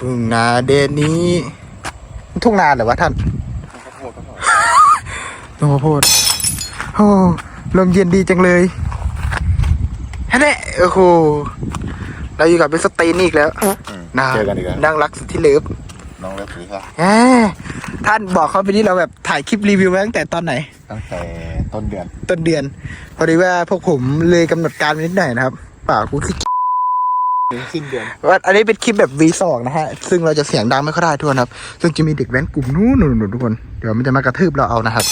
ทุ่งนาเดนนี้ทุ่งนาเหรือวะท่านข้าวโพดข้าวโพดต้นข้าวโพดโอ้ลมเย็นดีจังเลยฮะเนี่ยโอ้โหเราอยู่กับเบสตีนอีกแล้วอืมนะเจอกันอีกแล้วดังรักสุดที่เลิฟน้องเล็บสีค่ะแหมท่านบอกเขาไปนี่เราแบบถ่ายคลิปรีวิวมาตั้งแต่ตอนไหน ตั้งแต่ต้นเดือน ต้นเดือน พอดีว่าพวกผมเลยกำหนดการไปนิดหน่อยนะครับเปล่ากูคิด ถึงสิ้นเดือนว่าอันนี้เป็นคลิปแบบ V2 นะฮะ ซึ่งเราจะเสียงดังไม่ค่อยได้ทุกคนครับ ซึ่งจะมีเด็กแว้นกลุ่มนู้นๆๆทุกคน เดี๋ยวมันจะมากระทืบเราเอานะครับ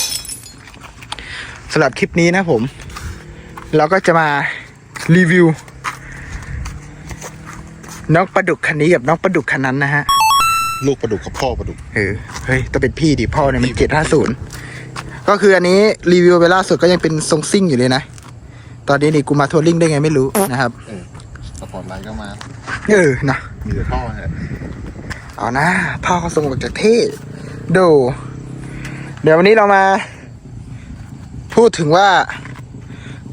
สำหรับคลิปนี้นะผม เราก็จะมารีวิวน้องปลาดุกคันนี้กับน้องปลาดุกคันนั้นนะฮะ ลูกปลาดุกกับพ่อปลาดุกเออเฮ้ยต้องเป็นพี่ดิพ่อเนี่ยมันเจ็ดห้าศูนย์ก็คืออันนี้รีวิวไปล่าสุดก็ยังเป็นทรงซิ่งอยู่เลยนะ ตอนนี้นี่กูมาทัวริงได้ไงไม่รู้นะครับ สปอร์ตไลท์ก็มา เออนะมีแต่ท่อฮะเอานะพ่อเขาส่งมาจากเท่ดู เดี๋ยววันนี้เรามา พูดถึงว่า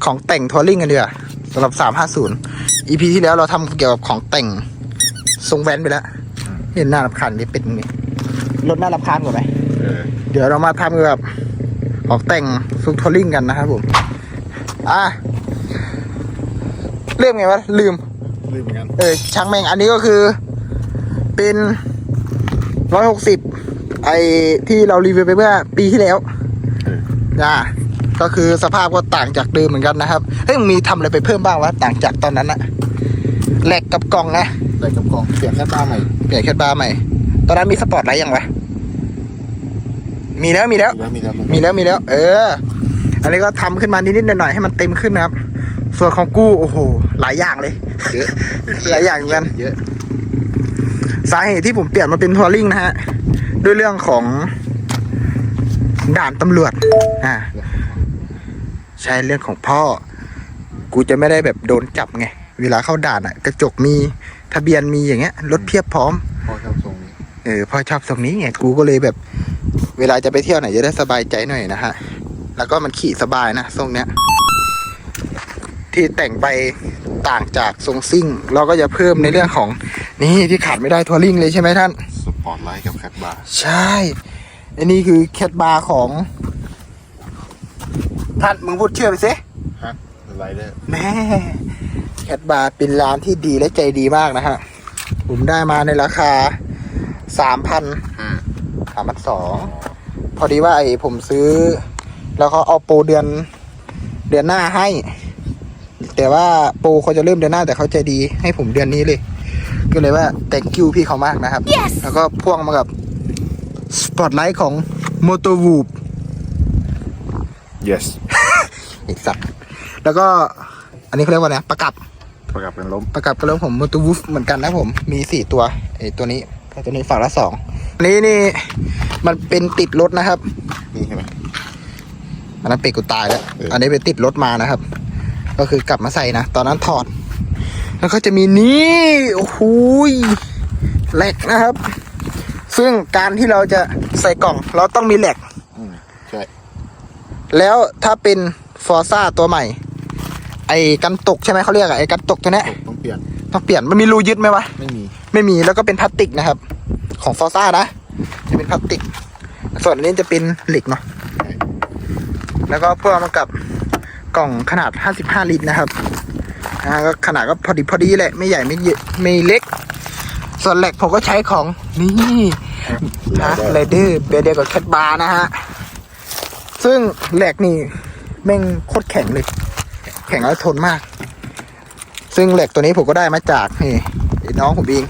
ของแต่งทัวริงกันดีกว่าสำหรับ 350 EP ที่แล้วเราทำเกี่ยวกับของแต่งทรงแว้นไปแล้วเห็นหน้ารับคันนี่เป็นไงรถหน้ารับคันกว่าไหมเออเดี๋ยวเรามาทำเกี่ยวกับของแต่งซุปทัวริงกันนะครับผม อะ เริ่มไงวะ ลืม ลืมเหมือนกันเออช่างแม่งอันนี้ก็คือ เป็นร้อยหกสิบไอที่เรารีวิวไปเมื่อปีที่แล้วเอออ่าก็คือสภาพก็ต่างจากเดิมเหมือนกันนะครับเฮ้ยมึงมีทำอะไรไปเพิ่มบ้างวะต่างจากตอนนั้นอะแหลกกับกล่องนะใส่กับกล่องเปลี่ยนแค่ตาใหม่เปลี่ยนแคทบาร์ใหม่ ตอนนั้นมีสปอร์ตไลท์ยังวะมีแล้วมีแล้วมีแล้วมีแล้วมีแล้วมีแล้วเออ อันนี้ก็ทำขึ้นมานิดๆหน่อยๆให้มันเต็มขึ้นนะครับ ส่วนของกู้โอ้โห หลายอย่างเลย เยอะ หลายอย่างเหมือนกัน เยอะ สาเหตุที่ผมเปลี่ยนมาเป็นทัวริงนะฮะ ด้วยเรื่องของด่านตำรวจ อ่า ใช่เรื่องของพ่อ กูจะไม่ได้แบบโดนจับไง เวลาเข้าด่านอะ่ะ กระจกมีทะเบียนมีอย่างเงี้ย รถเพียบพร้อมพ่อชอบทรงนี้เออพ่อชอบตรงนี้ไงกูก็เลยแบบ เวลาจะไปเที่ยวไหนจะได้สบายใจหน่อยนะฮะ แล้วก็มันขี่สบายนะทรงเนี้ย ที่แต่งไปต่างจากทรงซิ่ง เราก็จะเพิ่มในเรื่องของนี่ที่ขาดไม่ได้ทัวริงเลยใช่ไหมท่าน สปอร์ตไลท์กับแคทบาร์ใช่อันนี้คือแคทบาร์ของ ท่านมึงพูดชื่อไปสิฮะไรเดอร์แม่แคทบาร์เป็นร้านที่ดีและใจดีมากนะฮะผมได้มาในราคาสามพันห้าสามพันสองพอดีว่าไอ้ผมซื้อ แล้วเขาเอาโปรเดือนเดือนหน้าให้ แต่ว่าโปรเขาจะเริ่มเดือนหน้าแต่เขาใจดีให้ผมเดือนนี้เลย ก็เลยว่า thank you พี่เขามากนะครับแล้วก็พ่วงมากับสปอตไลท์ของ m o t o w o o p yes อีกสักแล้วก็อันนี้เขาเรียกว่าไงประกับประกับเป็นล้มประกับกับเรื่องผม m o t o w o o p เหมือนกันนะผมมีสี่ตัวไอ้ตัวนี้กับตัวนี้ฝั่งละสองอันนี้นี่มันเป็นติดรถนะครับนี่ใช่ไหมอันนั้นเป็ดกูตายแล้วเอออัอันนี้ไปติดรถมานะครับ ก็คือกลับมาใส่นะ ตอนนั้นถอด แล้วก็จะมีนี่โอ้โหยแหลกนะครับ ซึ่งการที่เราจะใส่กล่อง เราต้องมีแหลกอืมใช่แล้วถ้าเป็นฟอร์ซ่าตัวใหม่ ไอ้กันตกใช่ไหมเขาเรียกอะไอ้กันตกตัวเนี้ยต้องเปลี่ยนต้องเปลี่ยนมันมีรูยึดไหมวะไม่มีไม่มีแล้วก็เป็นพลาสติกนะครับ ของฟอร์ซ่านะจะเป็นพลาสติก ส่วนอันนี้จะเป็นเหล็กเนาะใช่แล้วก็พ่วงมากับ กล่องขนาด 55 ลิตรนะครับอ่าก็ขนาดก็พอดีพอดีแหละไม่ใหญ่ไม่เยอะไม่เล็ก ส่วนแหลกผมก็ใช้ของนี่นะไรเดอร์เบเดียวกับแคทบาร์นะฮะ ซึ่งแหลกนี่แม่งโคตรแข็งเลย แข็งแล้วทนมาก ซึ่งแหลกตัวนี้ผมก็ได้มาจากนี่ไอ้น้องผมเอง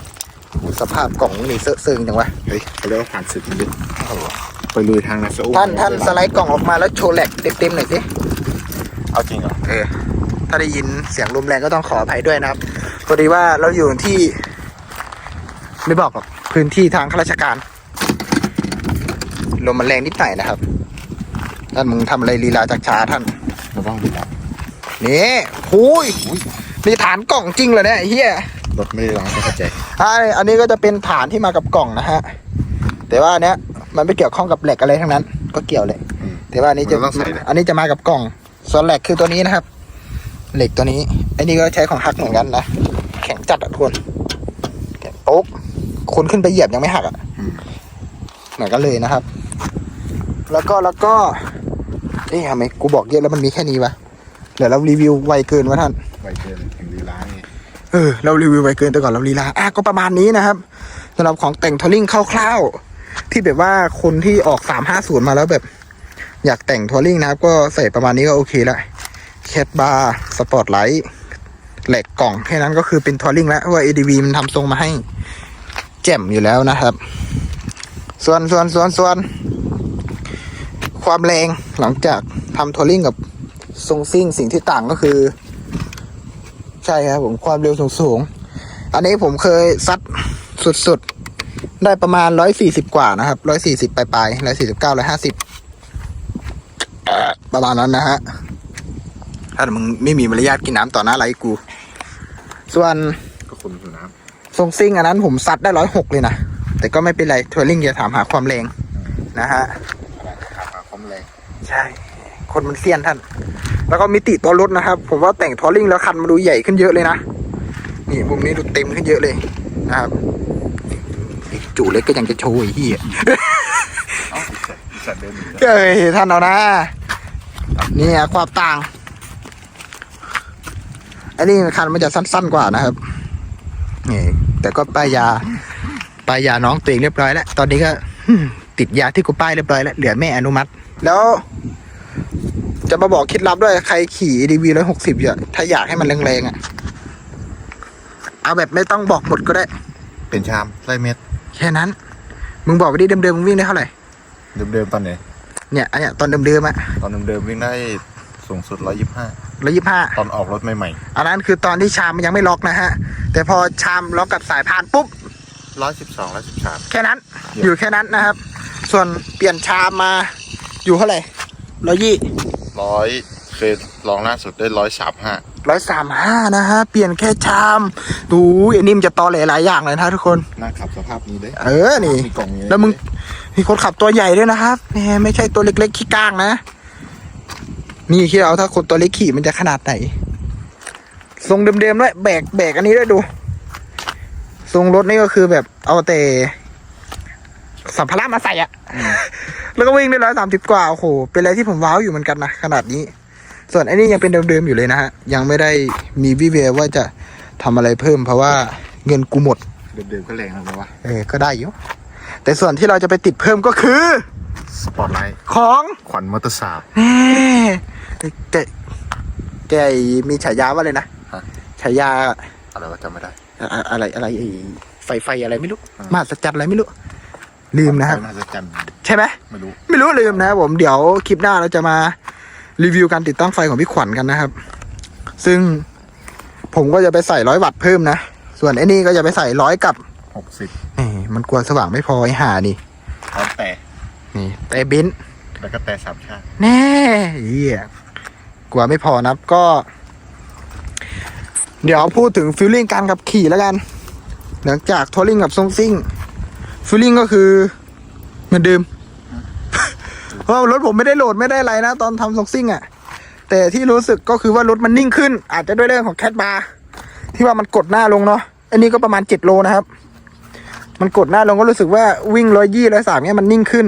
โอ้โหสภาพกล่องนี่เซอะเซิงจังวะ เฮ้ยเขาเรียกว่าผ่านศึกนิดไปลุยทางนะโซ่ท่านท่านสไลด์กล่องออกมาแล้วโชว์แหลกเต็มๆหน่อยสิ เอาจริงเหรอเออถ้าได้ยินเสียงลมแรงก็ต้องขออภัยด้วยนะครับพอดีว่าเราอยู่ที่ ไม่บอกหรอกพื้นที่ทางข้าราชการลมมันแรงนิดหน่อยนะครับท่านมึงทำอะไรลีลาจากช้าท่านเราต้องดูแลนี่หุยนี่ฐานกล่องจริงเลยเนี่ยไอ้เฮียรถไม่ได้ล้างไม่เข้าใจอ่าอันนี้ก็จะเป็นฐานที่มากับกล่องนะฮะ แต่ว่าอันเนี้ยมันไม่เกี่ยวข้องกับเหล็กอะไรทั้งนั้น ก็เกี่ยวเลยอืมแต่ว่าอันนี้จะ มันต้องใส่เลยอันนี้จะมากับกล่อง ส่วนแหลกคือตัวนี้นะครับ เหล็กตัวนี้อันนี้ก็ใช้ของฮักเหมือนกันนะแข็งจัดอะทุกคนแข็งโป๊กคนขึ้นไปเหยียบยังไม่หักอะอืมเหมือนกันเลยนะครับ แล้วก็แล้วก็เอ๊ะทำไมกูบอกเยอะแล้วมันมีแค่นี้วะเดี๋ยวเรารีวิวไวเกินวะท่านไวเกินถึงลีลาไงเออเรารีวิวไปเกินแต่ก่อนเราลีลาอะก็ประมาณนี้นะครับสำหรับของแต่งทัวริงคร่าวๆที่แบบว่าคนที่ออก350มาแล้วแบบ อยากแต่งทัวริงนะครับ ก็ใส่ประมาณนี้ก็โอเคละแคทบาร์สปอร์ตไลท์แหลกกล่องแค่นั้นก็คือเป็นทัวริงแล้วว่า ADV มันทำทรงมาให้แจ่มอยู่แล้วนะครับ ส่วนส่วนส่วนส่วนความแรงหลังจากทำทัวริงกับทรงซิ่งสิ่งที่ต่างก็คือ ใช่ครับผมความเร็วสูงๆอันนี้ผมเคยซัดสุดๆ ได้ประมาณร้อยสี่สิบกว่านะครับร้อยสี่สิบปลายๆร้อยสี่สิบเก้าร้อยห้าสิบ ประมาณนั้นนะฮะ ถ้ามึงไม่มีมารยาทกินน้ำต่อหน้าไรกู ส่วนก็คนสุน้ทรงซิ่งอันนั้นผมซัดได้ร้อยหกเลยนะ แต่ก็ไม่เป็นไรทัวริงอย่าถามหาความแรงนะฮะำอะไรขับมาคอมแรงใช่ คนมันเซียนท่าน แล้วก็มิติตัวรถนะครับ ผมว่าแต่งทัวริงแล้วคันมาดูใหญ่ขึ้นเยอะเลยนะ นี่มุมนี้ดูเต็มขึ้นเยอะเลยนะครับอีกจู่เล็กก็ยังจะโชว์ไอ้เหี้ยเอ้าอีสัตว์อีสัตว์เดินหนีแล้วเอ้ยท่านเอานะ นี่อะความต่าง อันนี้คันมันจะสั้น ๆ กว่านะครับ นี่ แต่ก็ป้ายยาป้ายยาน้องตัวเองเรียบร้อยแล้ว ตอนนี้ก็ติดยาที่กูป้ายเรียบร้อยแล้วเหลือแม่อนุมัติ แล้ว จะมาบอกเคล็ดลับด้วยใครขี่ ADV ร้อยหกสิบอยู่ถ้าอยากให้มันแรงๆอะ เอาแบบไม่ต้องบอกหมดก็ได้ เป็นชามไล่เม็ด แค่นั้น มึงบอกไปดิเดิมๆมึงวิ่งได้เท่าไหร่ เดิมๆตอนไหน เนี่ยอันเนี้ยตอนเดิมๆอะตอนเดิมๆวิ่งได้สูงสุดร้อยยี่สิบห้าร้อยยี่ห้าตอนออกรถใหม่อันนั้นคือตอนที่ชามมันยังไม่ล็อกนะฮะ แต่พอชามล็อกกับสายพานปุ๊บๆร้อยสิบสองร้อยสิบสามแค่นั้น เดี๋ยว อยู่แค่นั้นนะครับ ส่วนเปลี่ยนชามมาอยู่เท่าไหร่ร้อยยี่ร้อยเคยลองล่าสุดได้ร้อยสามห้าร้อยสามห้านะฮะ เปลี่ยนแค่ชามดูไอ้นี่มนจะตอแหลหลายอย่างเลยนะทุกคน น่าขับสภาพนี้เลยเออ นี่ มีกล่องนี้แล้วมึง มีคนขับตัวใหญ่ด้วยนะครับแหมไม่ใช่ตัวเล็กๆขี้ก้างนะ นี่คิดเอาถ้าคนตัวเล็กขี่มันจะขนาดไหน ทรงเดิมๆด้วยแบกแบกอันนี้ด้วยดู ทรงรถนี่ก็คือแบบเอาแต่สัมภาระมาใส่อะแล้วก็วิ่งได้ร้อยสามสิบกว่า โอ้โห เป็นอะไรที่ผมว้าวอยู่เหมือนกันนะขนาดนี้ ส่วนอันนี้ยังเป็นเดิมๆอยู่เลยนะฮะ ยังไม่ได้มีวิเวว่าจะทำอะไรเพิ่มเพราะว่าเงินกูหมด เดิมๆก็แรงแล้วนะวะ เออ ก็ได้อยู่ แต่ส่วนที่เราจะไปติดเพิ่มก็คือ สปอร์ตไลท์ของขวัญมอเตอร์สาบแน่แกแกมีฉายาว่าเลยนะฮะ ฉายาอะไรวะจำไม่ได้ อะอะอะไรอะไรไอ้ไฟไฟอะไรไม่รู้อ่าม มาสจัดอะไรไม่รู้ ลืมนะครับน่าจะจใช่ไหมำไม่รู้ ไม่รู้ลืมนะครับผมเดี๋ยวคลิปหน้าเราจะมารีวิวการติดตั้งไฟของพี่ขวัญกันนะครับ ซึ่งผมก็จะไปใส่ร้อยวัตต์เพิ่มนะ ส่วนไอ้นี่ก็จะไปใส่ร้อยกับหกสิบเอ้ยมันกลัวสว่างไม่พอไอ้ห่านี่พร้อมแต่นี่แต่บินแล้วก็แต่สามชาติแน่เหี้ยกลัวไม่พอนะครับก็ เดี๋ยวพูดถึงฟิลลิ่งการขับขี่แล้วกัน หลังจากทัวริงกับทรงซิ่งฟิลลิ่งก็คือเหมือนเดิมเพราะว่ารถผมไม่ได้โหลดไม่ได้อะไรนะ ตอนทำทรงซิ่งอะ่ะแต่ที่รู้สึกก็คือว่ารถมันนิ่งขึ้น อาจจะด้วยเรื่องของแคทบาร์ที่ว่ามันกดหน้าลงเนาะอันนี้ก็ประมาณเจ็ดโลนะครับ มันกดหน้าลงก็รู้สึกว่าวิ่งร้อยยี่ร้อยสามเนี่ยมันนิ่งขึ้น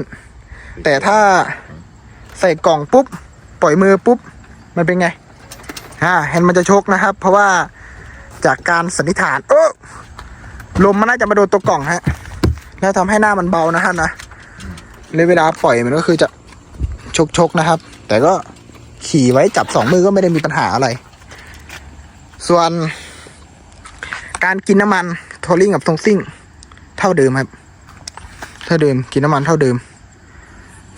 แต่ถ้าใส่กล่องปุ๊บ ปล่อยมือปุ๊บ มันเป็นไงอ่าเห็นมันจะชกนะครับ เพราะว่าจากการสันนิษฐานเออลมมันน่าจะมาโดนตัวกล่องฮะ แล้วทำให้หน้ามันเบานะท่านะเลยเวลาปล่อยมันก็คือจะชกชกนะครับ แต่ก็ขี่ไว้จับสองมือก็ไม่ได้มีปัญหาอะไร ส่วนการกินน้ำมันโทลิ่งกับทรงซิ่ง ท่าเดิมครับ เท่าเดิมกินน้ำมันเท่าเดิม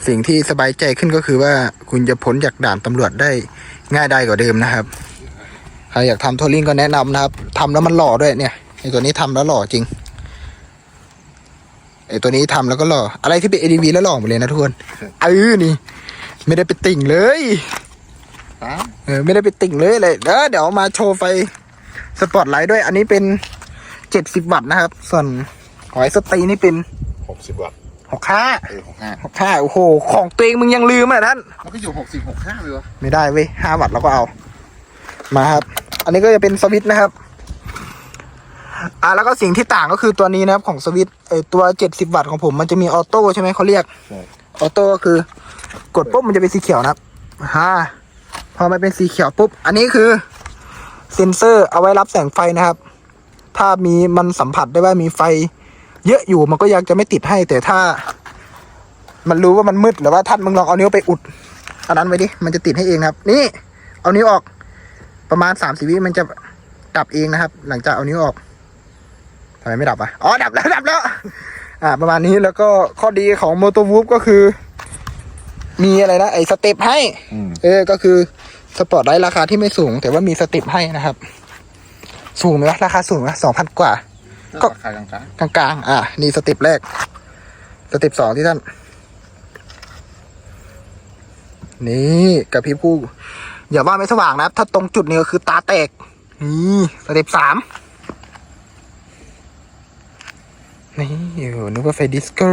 สิ่งที่สบายใจขึ้นก็คือว่าคุณจะพ้นจากด่านตำรวจได้ง่ายได้กว่าเดิมนะครับใครอยากทำทัวริงก็แนะนำนะครับทำแล้วมันหล่อด้วยเนี่ยไอตัวนี้ทำแล้วหล่อจริงไอตัวนี้ทำแล้วก็หล่ออะไรที่เป็น ADV แล้วหล่อหมดเลยนะทุกคนเออนี่ ไม่ได้ไปติ่งเลยเออไม่ได้ไปติ่งเลยเลยเดี๋ยวเดี๋ยวมาโชว์ไฟสปอตไลท์ด้วย อันนี้เป็นเจ็ดสิบวัตต์นะครับ ส่วน หอยสตีนี่เป็นหกสิบวัตต์หกห้าเออหกห้าหกห้าโอ้โห ของตัวเองมึงยังลืมอะท่านมันก็อยู่หกสิบหกห้าเลยวะไม่ได้เว้ยห้าวัตต์เราก็เอา มาครับ อันนี้ก็จะเป็นสวิตช์นะครับ อ่าแล้วก็สิ่งที่ต่างก็คือตัวนี้นะครับของสวิตช์ไอตัวเจ็ดสิบวัตต์ของผมมันจะมีออโต้ใช่ไหมเขาเรียกใช่ออโต้ก็คือกดปุ๊บมันจะเป็นสีเขียวนะครับฮ่าพอมันเป็นสีเขียวปุ๊บ อันนี้คือเซ็นเซอร์เอาไว้รับแสงไฟนะครับ ถ้ามีมันสัมผัสได้ว่ามีไฟ เยอะอยู่มันก็ยังจะไม่ติดให้ แต่ถ้า มันรู้ว่ามันมืดหรือว่าท่านมึงลองเอานิ้วไปอุดอันนั้นไว้ดิมันจะติดให้เองนะครับ นี่ เอานิ้วออก ประมาณสามสิวิมันจะดับเองนะครับ หลังจากเอานิ้วออกทำไมไม่ดับอะอ๋อดับแล้วดับแล้ว อ่า ประมาณนี้แล้วก็ข้อดีของโมโตวูฟก็คือ มีอะไรนะไอ้สเต็ปให้ อืม เออ ก็คือสปอร์ตไลท์ราคาที่ไม่สูง แต่ว่ามีสเต็ปให้นะครับ สูงไหมวะราคาสูงไหมสองพันกว่า ก็ก็ราคากลางกลางๆอะนี่สเต็ปแรก สเต็ปสองที่ท่าน นี่กับพี่ผู้อย่าว่าไม่สว่างนะถ้าตรงจุดนี้ก็คือตาแตก นี่สเต็ปสามนี่โอ้นึกว่าไฟดิสโก้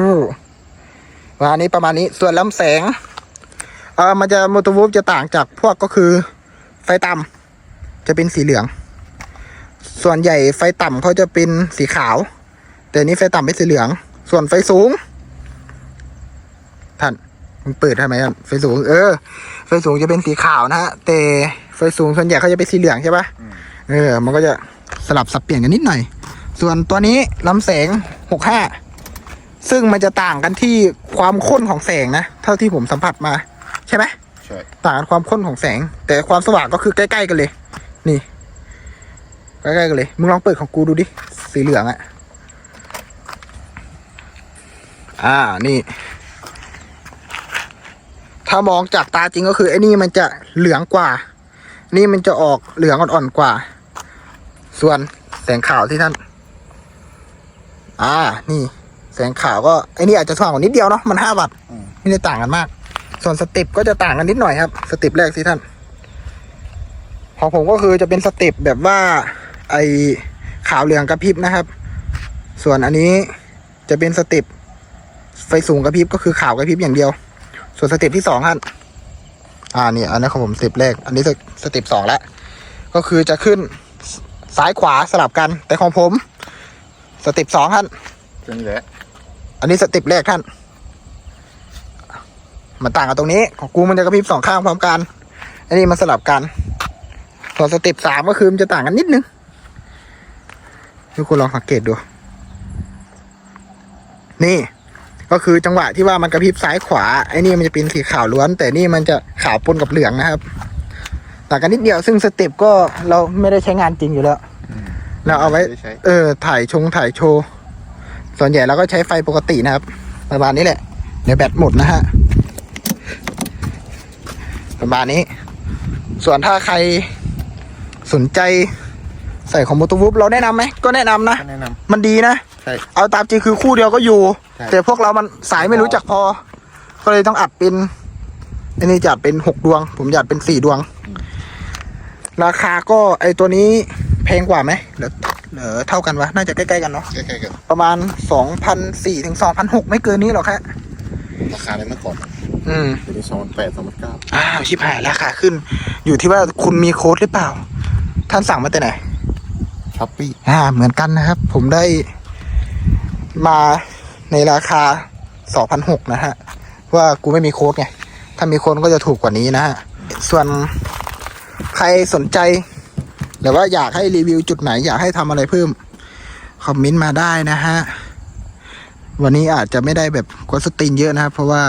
ว่าอันนี้ประมาณนี้ส่วนลำแสงเออมันจะมอเตอร์วูฟจะต่างจากพวกก็คือไฟต่ำจะเป็นสีเหลือง ส่วนใหญ่ไฟต่ำเขาจะเป็นสีขาว แต่อันนี้ไฟต่ำเป็นสีเหลือง ส่วนไฟสูง ท่านมันเปิดทำไมท่านไฟสูง เออ ไฟสูงจะเป็นสีขาวนะฮะแต่ไฟสูงส่วนใหญ่เขาจะเป็นสีเหลืองใช่ปะเออ มันก็จะสลับสับเปลี่ยนกันนิดหน่อย ส่วนตัวนี้ลำแสงหกห้าซึ่งมันจะต่างกันที่ความข้นของแสงนะ เท่าที่ผมสัมผัสมา ใช่ไหมๆใช่ ต่างกันความข้นของแสง แต่ความสว่างก็คือใกล้ ๆ กันเลย นี่ ใกล้ๆกันเลย มึงลองเปิดของกูดูดิ สีเหลืองอะอ่า นี่ ถ้ามองจากตาจริงก็คือไอ้นี่มันจะเหลืองกว่า นี่มันจะออกเหลืองอ่อนๆกว่า ส่วนแสงขาวที่ท่าน อ่า นี่ แสงขาวก็ไอ้นี่อาจจะสว่างกว่านิดเดียวเนาะ มันห้าวัตต์ไม่ได้ต่างกันมาก ส่วนสเต็ปก็จะต่างกันนิดหน่อยครับสเต็ปแรกที่ท่าน ของผมก็คือจะเป็นสเต็ปแบบว่า ไอขาวเหลืองกระพริบนะครับ ส่วนอันนี้จะเป็นสเต็ปไฟสูงกระพริบก็คือขาวกระพริบอย่างเดียว ส่วนสเต็ปที่สองท่านอ่านี่อันนี้ของผมสเต็ปแรก อันนี้สเต็ปสองแล้วก็คือจะขึ้นซ้ายขวาสลับกัน แต่ของผมสเต็ปสองท่านแค่นี้แหละอันนี้สเต็ปแรกท่าน มันต่างกันตรงนี้ ของกูมันจะกระพริบสองข้างพร้อมกัน อันนี้มันสลับกันส่วนสเต็ปสามก็คือมันจะต่างกันนิดนึง ทุกคนลองสังเกตดู นี่ ก็คือจังหวะที่ว่ามันกระพริบซ้ายขวาไอ้นี่มันจะเป็นสีขาวล้วน แต่นี่มันจะขาวปนกับเหลืองนะครับต่างกันนิดเดียวซึ่งสเต็ปก็เราไม่ได้ใช้งานจริงอยู่แล้วเราเอาไว้ม่ด้ใช้เออ ถ่ายชงถ่ายโชว์ ส่วนใหญ่เราก็ใช้ไฟปกตินะครับ ประมาณนี้แหละ เดี๋ยวแบตหมดนะฮะ ประมาณนี้ ส่วนถ้าใครสนใจ ใส่ของมอเตอร์วูฟเราแนะนำไหมก็แนะนำนะ แนะนมันดีนะำใช่ เอาตามจริงคือคู่เดียวก็อยู่ ใช่ แต่พวกเรามันสายไม่รู้จักพอ ก็เลยต้องอัดเป็นอันนี้จะอัดเป็นหกดวง ผมอยากเป็นสี่ดวง ราคาก็ไอตัวนี้แพงกว่าไหมหรือหรือเท่ากันวะ น่าจะใกล้ๆกันเนาะ ใกล้ๆกันประมาณสองพันสี่ถึงสองพันหกไม่เกินนี้หรอกฮะราคาในเมื่อก่อนอืม เดี๋ยวนี้สองพันแปดสองพันเก้าอ้าวชิบหายราคาขึ้น อยู่ที่ว่าคุณมีโค้ดหรือเปล่า ท่านสั่งมาแต่ไหน ช้อปปี้อ่าเหมือนกันนะครับ ผมได้มาในราคาสองพันหกนะฮะว่ากูไม่มีโค้ดไง ถ้ามีโค้ดก็จะถูกกว่านี้นะฮะ ส่วนใครสนใจ หรือว่าอยากให้รีวิวจุดไหนอยากให้ทำอะไรเพิ่ม คอมเมนต์มาได้นะฮะ วันนี้อาจจะไม่ได้แบบกดสตรีนเยอะนะครับ เพราะว่า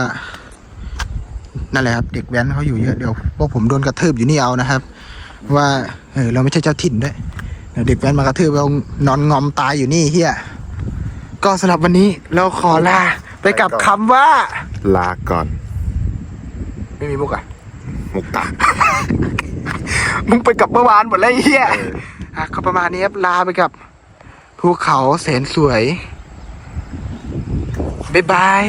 นั่นแหละครับเด็กแว้นเขาอยู่เยอะเดี๋ยวพวกผมโดนกระทืบอยู่นี่เอานะครับ ว่าเออเราไม่ใช่เจ้าถิ่นด้วย เดี๋ยวเด็กแว้นมากระทืบเรานอนงอมตายอยู่นี่เฮียก็สำหรับวันนี้เราขอลาไปกับคำว่า ลาก่อน ไม่มีมุกอะมุกตา มึงไปกับเมื่อวานหมดเลยไอ้เฮียอะก็ประมาณนี้ครับลาไปกับภูเขาแสนสวยบ๊ายบาย